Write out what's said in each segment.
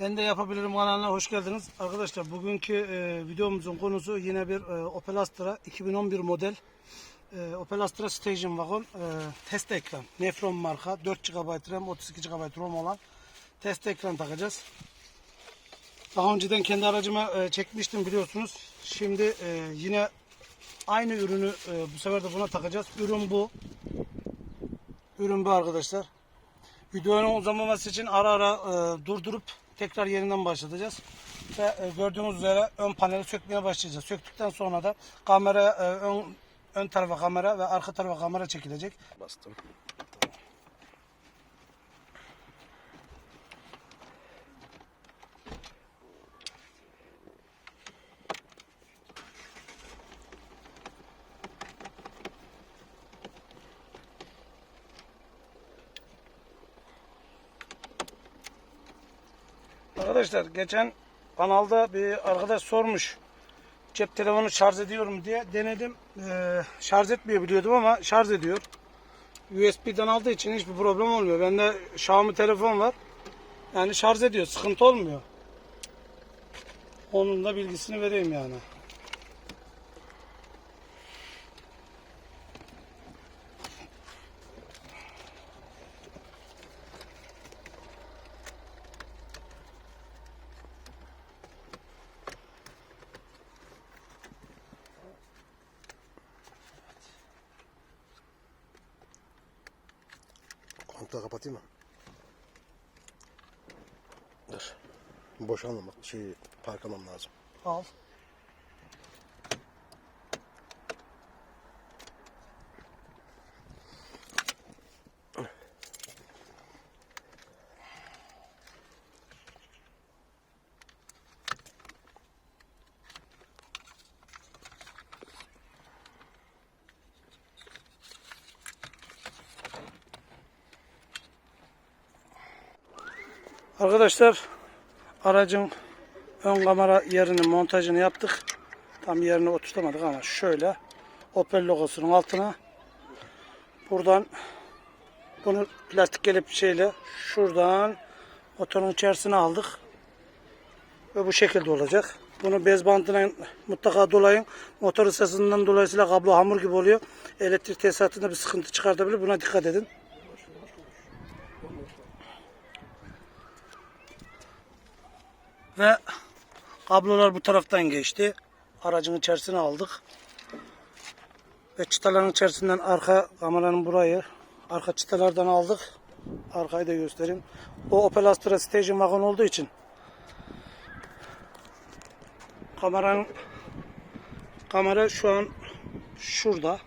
Ben de yapabilirim kanalına hoş geldiniz. Arkadaşlar bugünkü e, videomuzun konusu yine bir e, Opel Astra 2011 model e, Opel Astra Station Wagon e, test ekran. Nefron marka 4 GB RAM 32 GB ROM olan test ekran takacağız. Daha önceden kendi aracıma e, çekmiştim biliyorsunuz. Şimdi e, yine aynı ürünü e, bu sefer de buna takacağız. Ürün bu. Ürün bu arkadaşlar. Videonun uzamaması için ara ara e, durdurup tekrar yerinden başlatacağız. Ve e, gördüğünüz üzere ön paneli sökmeye başlayacağız. Söktükten sonra da kamera e, ön, ön tarafa kamera ve arka tarafa kamera çekilecek. Bastım. Arkadaşlar geçen kanalda bir arkadaş sormuş. Cep telefonu şarj ediyorum diye denedim. E, şarj etmiyor biliyordum ama şarj ediyor. USB'den aldığı için hiçbir problem olmuyor. Bende Xiaomi telefon var. Yani şarj ediyor. Sıkıntı olmuyor. Onun da bilgisini vereyim yani. Kontağı kapatayım mı? Dur. Boşalmamak, şey parkamam lazım. Al. Arkadaşlar aracın ön kamera yerinin montajını yaptık. Tam yerine oturtamadık ama şöyle Opel logosunun altına buradan bunu plastik kelepçeyle şuradan motorun içerisine aldık. Ve bu şekilde olacak. Bunu bez bandına mutlaka dolayın. Motor ısısından dolayısıyla kablo hamur gibi oluyor. Elektrik tesisatında bir sıkıntı çıkartabilir. Buna dikkat edin. Ve kablolar bu taraftan geçti. Aracın içerisine aldık. Ve çıtaların içerisinden arka kameranın burayı, arka çıtalardan aldık. Arkayı da göstereyim. O Opel Astra Station Wagon olduğu için kameranın kamera şu an şurada.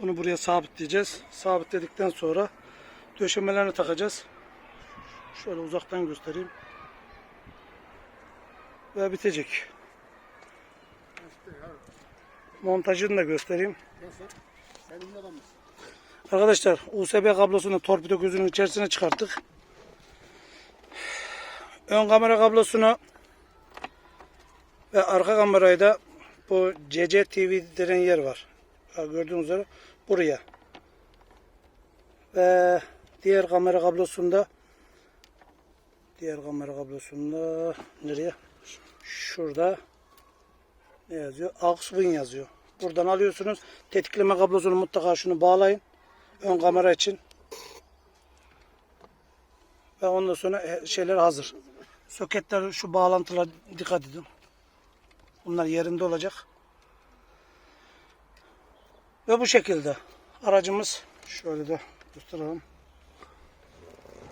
Bunu buraya sabitleyeceğiz. Sabitledikten sonra döşemelerini takacağız. Şöyle uzaktan göstereyim ve bitecek. Montajını da göstereyim. Arkadaşlar USB kablosunu torpido gözünün içerisine çıkarttık. Ön kamera kablosunu ve arka kamerayı da bu CCTV denen yer var. Gördüğünüz üzere buraya. Ve diğer kamera kablosunda diğer kamera kablosunda nereye? Şurada ne yazıyor? Aux Win yazıyor. Buradan alıyorsunuz. Tetikleme kablosunu mutlaka şunu bağlayın. Ön kamera için. Ve ondan sonra e, şeyler hazır. Soketler şu bağlantılar dikkat edin. Bunlar yerinde olacak. Ve bu şekilde aracımız şöyle de gösterelim.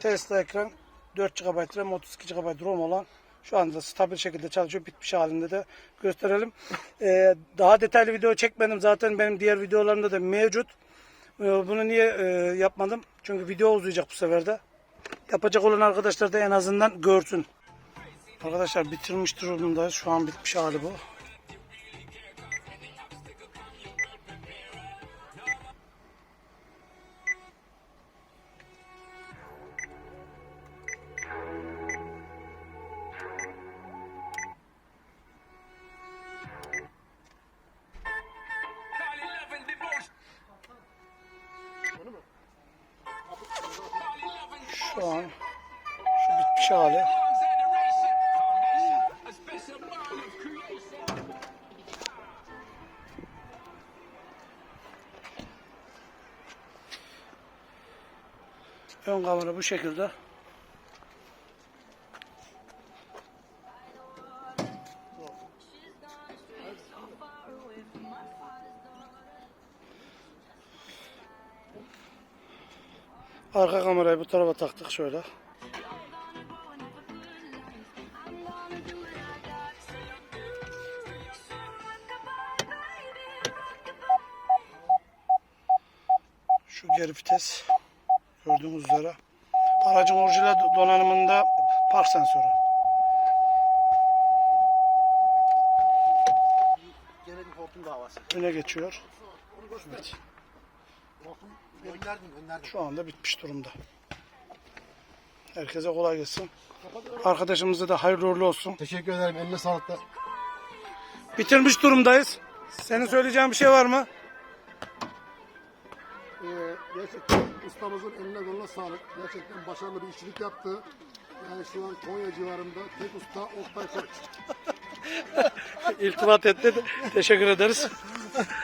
Tesla ekran 4 GB RAM 32 GB ROM olan şu anda stabil şekilde çalışıyor. Bitmiş halinde de gösterelim. Ee, daha detaylı video çekmedim. Zaten benim diğer videolarımda da mevcut. Ee, bunu niye e, yapmadım? Çünkü video uzayacak bu sefer de. Yapacak olan arkadaşlar da en azından görsün. Arkadaşlar bitirmiş durumda. Şu an bitmiş hali bu. An şu bitmiş hali. Ön kamera bu şekilde. Arka kamerayı bu tarafa taktık şöyle. Şu geri vites gördüğünüz üzere. Aracın orijinal donanımında park sensörü. Gene bir hortum davası. Öne geçiyor. Evet. Şu anda bitmiş durumda. Herkese kolay gelsin. Arkadaşımıza da hayırlı uğurlu olsun. Teşekkür ederim. Eline sağlık da. Bitirmiş durumdayız. Senin söyleyeceğin bir şey var mı? Ee, gerçekten ustamızın eline koluna sağlık. Gerçekten başarılı bir işçilik yaptı. Yani şu an Konya civarında tek usta Oktay Koç. İltifat etti. Teşekkür ederiz.